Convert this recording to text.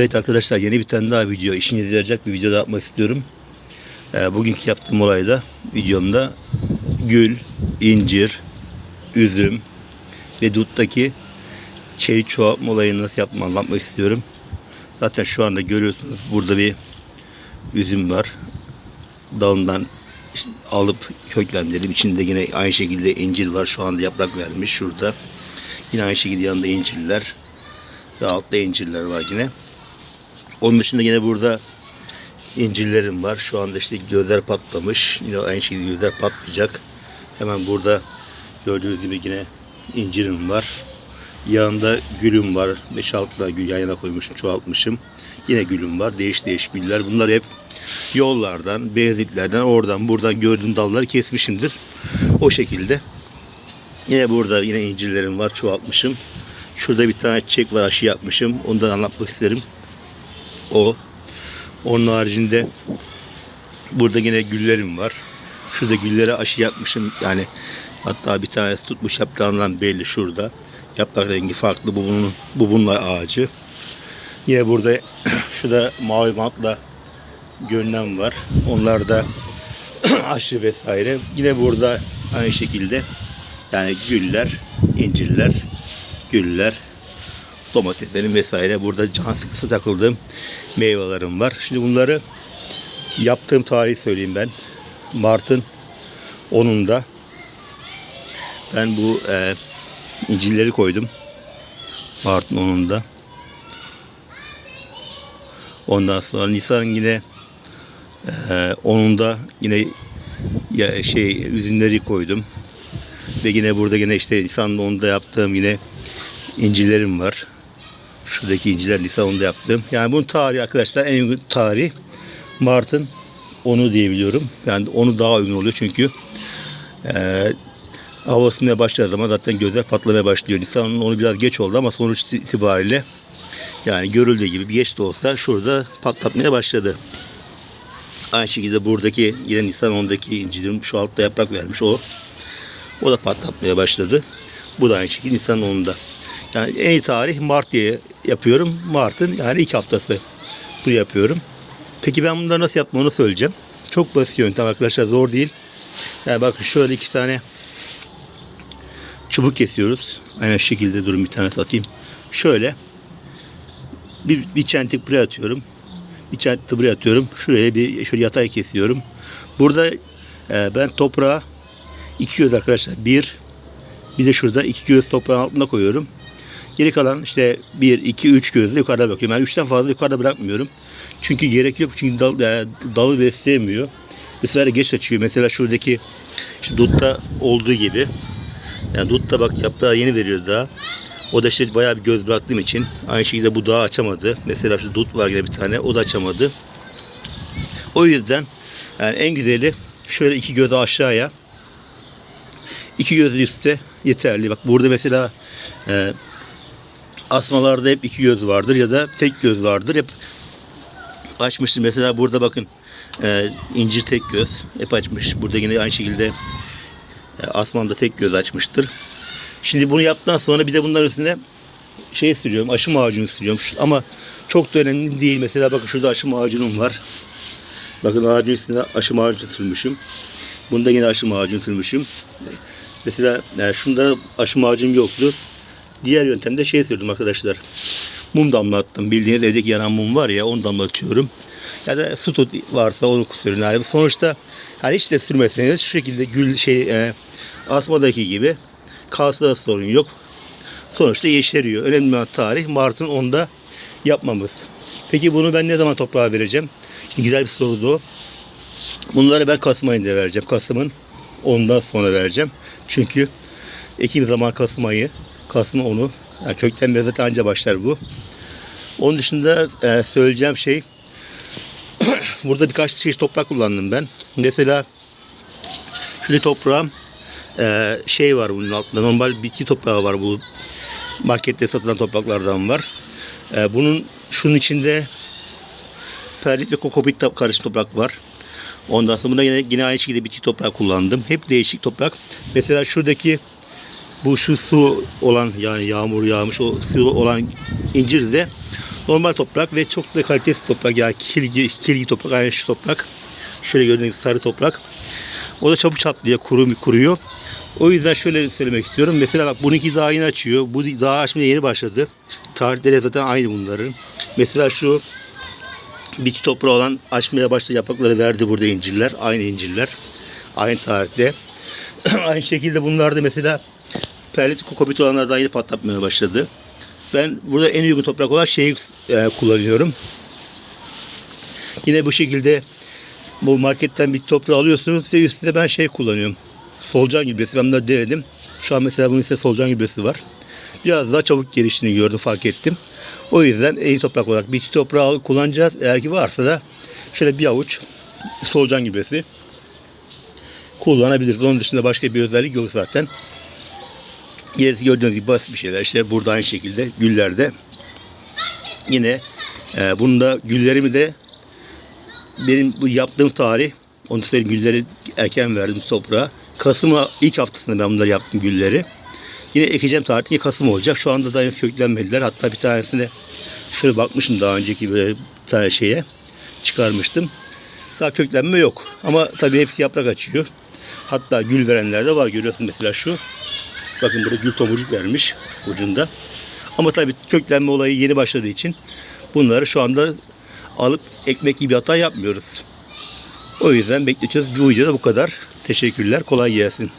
Evet arkadaşlar yeni bir tane daha video, işinize yarayacak bir video da yapmak istiyorum. Ee, bugünkü yaptığım olayda videomda gül, incir, üzüm ve duttaki çelik çoğaltma olayını nasıl yapmamı anlatmak istiyorum. Zaten şu anda görüyorsunuz burada bir üzüm var. Dalından işte alıp köklendirdim. İçinde yine aynı şekilde incir var. Şu anda yaprak vermiş şurada. Yine aynı şekilde yanında incirler. Ve altta incirler var yine. Onun dışında yine burada incirlerim var. Şu anda işte gözler patlamış. Yine aynı şekilde gözler patlayacak. Hemen burada gördüğünüz gibi yine incirim var. Yanında gülüm var. 5-6 tane gül yan yana koymuşum, çoğaltmışım. Yine gülüm var. Değiş değişik güller. Bunlar hep yollardan, benzinliklerden, oradan, buradan gördüğüm dalları kesmişimdir. O şekilde. Yine burada yine incirlerim var. Çoğaltmışım. Şurada bir tane çiçek var. Aşı yapmışım. Onu da anlatmak isterim. O. Onun haricinde burada yine güllerim var. Şurada güllere aşı yapmışım. Yani hatta bir tanesi tutmuş yaprağından belli şurada. Yaprak rengi farklı. Bu bunun, bu bununla ağacı. Yine burada şurada mavi bantla gönlem var. Onlar da aşı vesaire. Yine burada aynı şekilde yani güller, incirler, güller, domateslerin vesaire burada can sıkısı takıldığım meyvelerim var. Şimdi bunları yaptığım tarihi söyleyeyim ben. Mart'ın 10'unda ben bu e, incirleri koydum. Mart'ın 10'unda. Ondan sonra Nisan'ın yine e, 10'unda yine ya şey üzümleri koydum. Ve yine burada yine işte Nisan'ın 10'unda yaptığım yine incilerim var. Şuradaki inciler Nisan 10'da yaptım. Yani bunun tarihi arkadaşlar en uygun tarih Mart'ın 10'u diyebiliyorum. Yani onu daha uygun oluyor çünkü e, hava ısınmaya başladığı zaman zaten gözler patlamaya başlıyor. Nisan'ın onu biraz geç oldu ama sonuç itibariyle yani görüldüğü gibi bir geç de olsa şurada patlatmaya başladı. Aynı şekilde buradaki yine Nisan 10'daki incilerim şu altta yaprak vermiş o. O da patlatmaya başladı. Bu da aynı şekilde Nisan 10'da. Yani en iyi tarih Mart diye yapıyorum. Mart'ın yani ilk haftası. Bu yapıyorum. Peki ben bunları nasıl yapmamı onu söyleyeceğim. Çok basit yöntem arkadaşlar zor değil. Yani bakın şöyle iki tane çubuk kesiyoruz. Aynı şekilde durun bir tane atayım. Şöyle bir, bir çentik buraya atıyorum. Bir çentik buraya atıyorum. Şuraya bir şöyle yatay kesiyorum. Burada e, ben toprağa iki göz arkadaşlar. Bir bir de şurada iki göz toprağın altına koyuyorum. Geri kalan işte bir, iki, üç gözle yukarıda bakıyorum. Yani üçten fazla yukarıda bırakmıyorum. Çünkü gerek yok. Çünkü dal, e, dalı besleyemiyor. De geç açıyor. Mesela şuradaki işte dutta olduğu gibi. Yani dutta bak yaprağı yeni veriyor daha. O da işte bayağı bir göz bıraktığım için aynı şekilde bu daha açamadı. Mesela şu dut var yine bir tane. O da açamadı. O yüzden yani en güzeli şöyle iki gözü aşağıya iki gözü üstte yeterli. Bak burada mesela e, asmalarda hep iki göz vardır ya da tek göz vardır. Hep açmıştır. Mesela burada bakın e, incir tek göz hep açmış. Burada yine aynı şekilde e, asmanda tek göz açmıştır. Şimdi bunu yaptıktan sonra bir de bunların üstüne şey sürüyorum. Aşı macunu sürüyorum. Ama çok da önemli değil. Mesela bakın şurada aşı macunum var. Bakın ağacın üstüne aşı macunu sürmüşüm. Bunda yine aşı macunu sürmüşüm. Mesela yani şunda aşı macunum yoktu. Diğer yöntemde şey sürdüm arkadaşlar. Mum damlattım. Bildiğiniz evdeki yanan mum var ya onu damlatıyorum. Ya da su tut varsa onu sürün. Yani sonuçta yani hiç de sürmeseniz şu şekilde gül şey e, asmadaki gibi kalsa da sorun yok. Sonuçta yeşeriyor. Önemli olan tarih Mart'ın 10'da yapmamız. Peki bunu ben ne zaman toprağa vereceğim? Şimdi güzel bir soru o. Bunları ben Kasım ayında vereceğim. Kasım'ın 10'dan sonra vereceğim. Çünkü Ekim zaman Kasım ayı. Kasım 10'u. Yani kökten zaten anca başlar bu. Onun dışında e, söyleyeceğim şey burada birkaç çeşit toprak kullandım ben. Mesela şöyle toprağım e, şey var bunun altında. Normal bitki toprağı var bu. Markette satılan topraklardan var. E, bunun şunun içinde perlit ve kokopit karışım toprak var. Ondan sonra buna yine, yine aynı şekilde bitki toprağı kullandım. Hep değişik toprak. Mesela şuradaki bu şu su olan yani yağmur yağmış o su olan incir de Normal toprak ve çok da kalitesiz toprak yani kilgi, kilgi toprak aynı şu toprak. Şöyle gördüğünüz sarı toprak. O da çabuk çatlıyor, kuru, kuruyor. O yüzden şöyle söylemek istiyorum. Mesela bak bununki daha yeni açıyor. Bu daha açmaya yeni başladı. Tarihleri zaten aynı bunların. Mesela şu bitki toprağı olan açmaya başladı yaprakları verdi burada incirler. Aynı incirler. Aynı tarihte. aynı şekilde bunlar da mesela perlit kokopit olanlar daha yeni patlatmaya başladı. Ben burada en uygun toprak olan şeyi e, kullanıyorum. Yine bu şekilde bu marketten bir toprağı alıyorsunuz ve üstünde ben şey kullanıyorum. Solucan gübresi. Ben bunları denedim. Şu an mesela bunun üstünde solucan gübresi var. Biraz daha çabuk geliştiğini gördüm, fark ettim. O yüzden iyi toprak olarak bitki toprağı kullanacağız. Eğer ki varsa da şöyle bir avuç solucan gübresi kullanabiliriz. Onun dışında başka bir özellik yok zaten. Gerisi gördüğünüz gibi basit bir şeyler. İşte burada aynı şekilde güllerde yine e, bunda güllerimi de benim bu yaptığım tarih onu söyleyeyim gülleri erken verdim toprağa. Kasım ilk haftasında ben bunları yaptım gülleri. Yine ekeceğim tarih yine Kasım olacak. Şu anda da henüz köklenmediler. Hatta bir tanesine şöyle bakmışım daha önceki böyle bir tane şeye çıkarmıştım. Daha köklenme yok. Ama tabii hepsi yaprak açıyor. Hatta gül verenler de var. Görüyorsun mesela şu. Bakın burada gül tomurcuk vermiş ucunda. Ama tabii köklenme olayı yeni başladığı için bunları şu anda alıp ekmek gibi hata yapmıyoruz. O yüzden bekletiyoruz. Bu videoda bu kadar. Teşekkürler. Kolay gelsin.